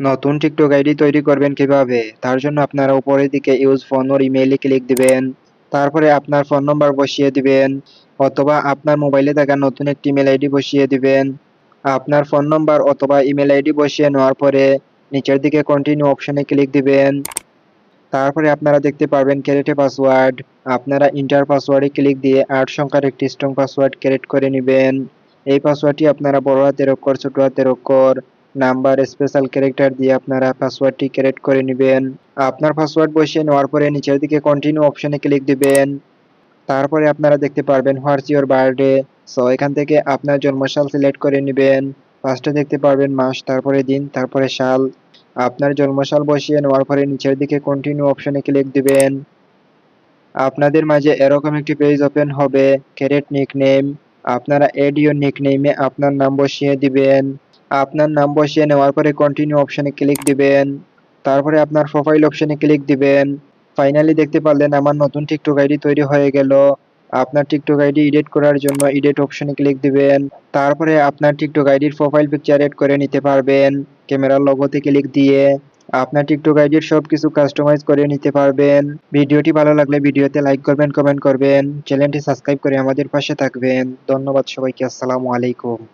নতুন TikTok ID তৈরি করবেন কীভাবে? তার জন্য আপনারা উপরের দিকে ইউজ ফোন ওর ইমেইলে ক্লিক দিবেন। তারপরে আপনার ফোন নম্বর বসিয়ে দিবেন অথবা আপনার মোবাইলে থাকা নতুন একটি ইমেল আইডি বসিয়ে দিবেন। আপনার ফোন নম্বর অথবা ইমেল আইডি বসিয়ে নেওয়ার পরে নিচের দিকে কন্টিনিউ অপশনে ক্লিক দিবেন। তারপরে আপনারা দেখতে পারবেন ক্যারেটে পাসওয়ার্ড আপনারা ইন্টার পাসওয়ার্ডে ক্লিক দিয়ে আট সংখ্যার একটি স্ট্রং পাসওয়ার্ড ক্রিয়েট করে নেবেন। এই পাসওয়ার্ডটি আপনারা বড় হাতের অক্ষর, ছোট হাতের অক্ষর নাম্বার স্পেশাল ক্যারেক্টার দিয়ে আপনারা পাসওয়ার্ডটি ক্রিয়েট করে নেবেন। আপনার পাসওয়ার্ড বসিয়ে নেওয়ার পরে নিচের দিকে কন্টিনিউ অপশনে ক্লিক দিবেন। তারপরে আপনারা দেখতে পারবেন হোয়াটস ইওর বার্থডে সো এখান থেকে আপনার জন্মসাল সিলেক্ট করে নেবেন। ফার্স্টে দেখতে পারবেন মাস, তারপরে দিন, তারপরে সাল। আপনার জন্মসাল বসিয়ে নেওয়ার পরে নিচের দিকে কন্টিনিউ অপশনে ক্লিক দিবেন। আপনাদের মাঝে এরকম একটি পেজ ওপেন হবে ক্যারেট নিকনেম আপনারা এডিও ইউর নিকনেমে আপনার নাম বসিয়ে দিবেন। আপনার নাম বসিয়ে নেওয়ার পরে কন্টিনিউ অপশনে ক্লিক দিবেন। তারপরে আপনার প্রোফাইল অপশনে ক্লিক দিবেন। ফাইনালি দেখতে পারলেন আমার নতুন টিকটক আইডি তৈরি হয়ে গেল। আপনার টিকটক আইডি এডিট করার জন্য এডিট অপশনে ক্লিক দিবেন। তারপরে আপনার টিকটক আইডির প্রোফাইল পিকচার এড করে নিতে পারবেন। ক্যামেরার লোগোতে ক্লিক দিয়ে আপনার টিকটক আইডির সবকিছু কাস্টমাইজ করে নিতে পারবেন। ভিডিওটি ভালো লাগলে ভিডিওতে লাইক করবেন কমেন্ট করবেন। চ্যানেলটি সাবস্ক্রাইব করে আমাদের পাশে থাকবেন। ধন্যবাদ সবাইকে, আসসালামু আলাইকুম।